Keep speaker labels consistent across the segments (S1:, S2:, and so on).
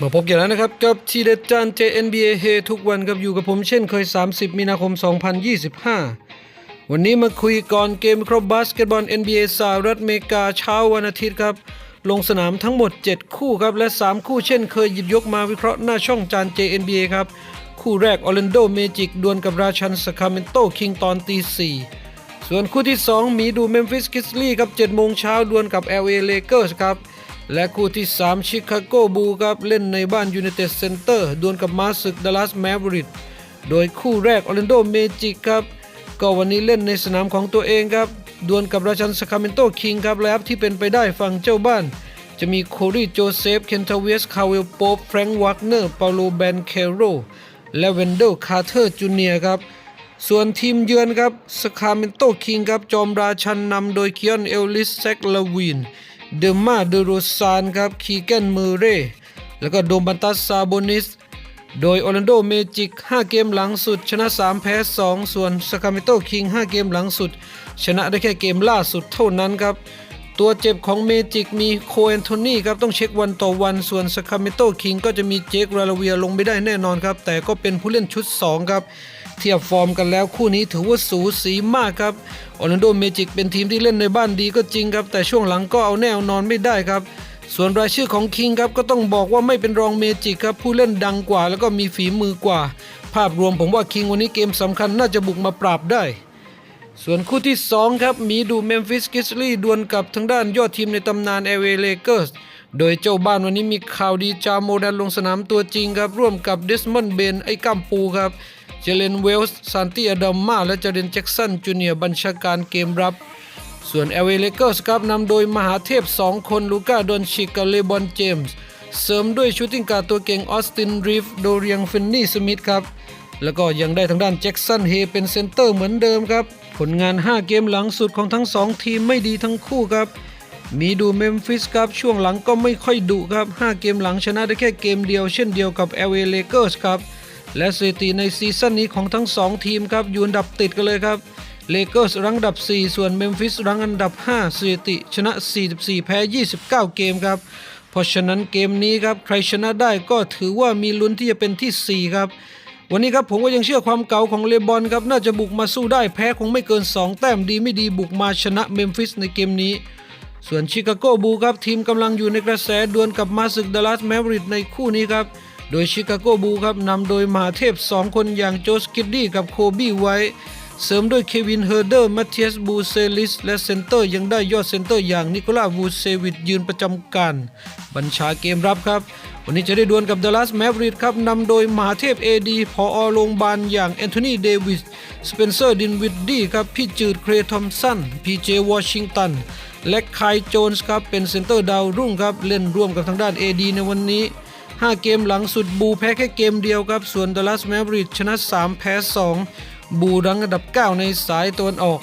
S1: มาพบกันแล้วนะครับกับทีเด็ดจาน JNBA เฮทุกวันกับอยู่กับผมเช่นเคย 30 มีนาคม 2025 วันนี้มาคุยก่อนเกมครบบาสเกตบอล NBA สหรัฐอเมริกาเช้าวันอาทิตย์ครับ ลงสนามทั้งหมด 7 คู่ครับ และ 3 คู่เช่นเคยหยิบยกมาวิเคราะห์หน้าช่องจาน JNBA ครับ คู่แรกออร์แลนโดเมจิกดวลกับราชันสคาเมนโตคิงตอนตี4ส่วนคู่ที่ 2 มีดูเมมฟิสกิสลี่ครับ7โมงเช้าดวลกับ LA Lakers ครับ และคู่ที่ 3 ชิคาโกบูครับเล่นในบ้านยู n i เต็ดเซ็นเตอร์ดวลกับมาสึกดัลลัสแมวริดโดยคู่แรกออร์แลนโดเมจิกครับ ก็วันนี้เล่นในสนามของตัวเองครับ ดวลกับราชันสคาเมนโตคิงครับและอัพที่เป็นไปได้ฝั่งเจ้าบ้าน จะมีโครีโจเซฟ เคนทาเวส คาเวลโป๊ปแฟรงค์วักเนอร์ เปาโลแบนเคโร และเวนเดล คาร์เทอร์ จูเนียครับ ส่วนทีมเยือนครับสคาเมนโตคิงครับ จอมราชันนำโดยเคียนเอลลิสแซกลาวิน เดอร์มาเดโรซานครับคีแกนเมเร่แล้วก็โดมบันตัสซาโบนิส โดยออร์แลนโดเมจิก 5 เกมหลังสุด ชนะ 3 แพ้ 2 ส่วนสคาเมโตคิง 5 เกมหลังสุด ชนะได้แค่เกมล่าสุดเท่านั้นครับตัวเจ็บของเมจิกมีโคแอนโทนีครับต้องเช็ควันต่อวันส่วนสคาเมโตคิงก็จะมีเจคราลาเวียลงไม่ได้แน่นอนครับ แต่ก็เป็นผู้เล่นชุด 2 ครับ เทียบฟอร์มกันแล้วคู่นี้ถือว่าสูสีมากครับออร์แลนโดเมจิกเป็นทีมที่เล่นในบ้านดีก็จริงครับ แต่ช่วงหลังก็เอาแนวนอนไม่ได้ครับ ส่วนรายชื่อของคิงครับก็ต้องบอกว่าไม่เป็นรองเมจิกครับผู้เล่นดังกว่า แล้วก็มีฝีมือกว่า ภาพรวมผมว่าคิงวันนี้เกมสำคัญน่าจะบุกมาปราบได้ส่วนคู่ที่ 2 ครับ มีดูเมมฟิสกิสลี่ดวลกับทางด้านยอดทีมในตำนานเอเวเลเกอร์สโดยเจ้าบ้านวันนี้มีข่าวดีจาโมดันลงสนามตัวจริงครับ ร่วมกับเดสมอนด์เบนไอ้กัมปูครับ เจเลนเวลส์ซานติอดัมมาและเจเดนแจ็กสันจูเนียร์บัญชาการเกมรับ ส่วน LA Lakers ครับนำโดยมหาเทพ 2 คนลูก้าดอนชิกกับเลบอนเจมส์เสริมด้วยชูตติ้งการตัวเก่งออสตินรีฟโดเรียงฟินนี่สมิธครับ แล้วก็ยังได้ทางด้านแจ็คสันเฮเป็นเซนเตอร์เหมือนเดิมครับ ผลงาน 5 เกมหลังสุดของทั้ง 2 ทีมไม่ดีทั้งคู่ครับ มีดูเมมฟิสครับช่วงหลังก็ไม่ค่อยดุครับ 5 เกมหลังชนะได้แค่เกมเดียวเช่นเดียวกับ LA Lakers ครับ และสถิติในซีซั่นนี้ของทั้ง 2 ทีมครับอยู่อันดับติดกันเลยครับเลเกอร์สรั้งอันดับ 4 ส่วนเมมฟิสรั้งอันดับ 5สถิติชนะ 44 แพ้ 29 เกมครับ เพราะฉะนั้นเกมนี้ครับใครชนะได้ก็ถือว่ามีลุ้นที่จะเป็นที่ 4 ครับ วันนี้ครับผมก็ยังเชื่อความเก่าของเลบอนครับ น่าจะบุกมาสู้ได้แพ้คงไม่เกิน 2 แต้มดีไม่ดีบุกมาชนะเมมฟิสในเกมนี้ ส่วนชิคาโกบูครับทีมกำลังอยู่ในกระแสดวลกับมาสึกดัลลัสแมริดในคู่นี้ครับ โดยชิคาโกบูครับนำโดยมหาเทพ 2 คนอย่างโจสกิดดี้กับโคบี้ไว้ เสริมด้วยเควินเฮอร์เดอร์มาเทียสบูเซลิส และเซนเตอร์ยังได้ยอดเซนเตอร์อย่างนิโคลาวูเซวิดยืนประจำการ บัญชาเกมรับครับ วันนี้จะได้ดวลกับดัลลัสแมวริดครับนำโดยมหาเทพเอดีพอโรงพยาบาลอย่างแอนโทนีเดวิสสเปนเซอร์ดินวิดดี้ครับพี่จืดเครทอมสันพีเจวอชิงตันและไคายโจนส์ครับเป็นเซนเตอร์ดาวรุ่งครับเล่นร่วมกับทางด้าน AD ในวันนี้ 5 เกมหลังสุดบูแพ้แค่เกมเดียวครับ ส่วนดัลลัสแมวริดชนะ 3 แพ้ 2 บูรังอันดับ 9 ในสายตะวันออก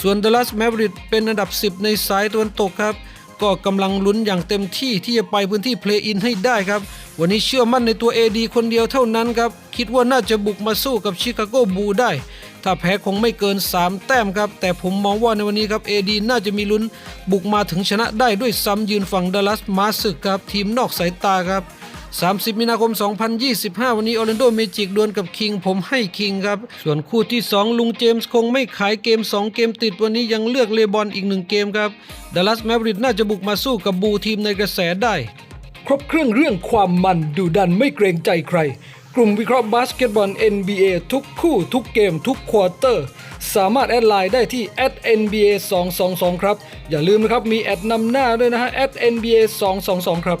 S1: ส่วนดัลลัสแมวริดเป็นอันดับ 10 ในสายตะวันตกครับ ก็กำลังลุ้นอย่างเต็มที่ที่จะไปพื้นที่เพลย์อินให้ได้ครับ วันนี้เชื่อมั่นในตัว AD คนเดียวเท่านั้นครับ คิดว่าน่าจะบุกมาสู้กับชิคาโกบูได้ ถ้าแพ้คงไม่เกิน 3 แต้มครับ แต่ผมมองว่าในวันนี้ครับ AD น่าจะมีลุ้นบุกมาถึงชนะได้ด้วยซ้ำยืนฝั่งดัลลัสมาสึกครับทีมนอกสายตาครับ 30 มีนาคม 2025 วันนี้ออร์แลนโดเมจิกดวลกับคิง ผมให้คิงครับ ส่วนคู่ที่ 2 ลุงเจมส์คงไม่ขายเกม 2 เกมติดวันนี้ยังเลือกเลบอนอีก 1 เกมครับดัลลัสแมวริดน่าจะบุกมาสู้กับบูทีมในกระแสได้ ครบเครื่องเรื่องความมันดูดันไม่เกรงใจใคร กลุ่มวิเคราะห์บาสเกตบอล NBA ทุกคู่ทุกเกมทุกควอเตอร์ สามารถแอดไลน์ได้ที่ @nba 222ครับ อย่าลืมนะครับมีแอดนำหน้าด้วยนะฮะ @nba 222ครับ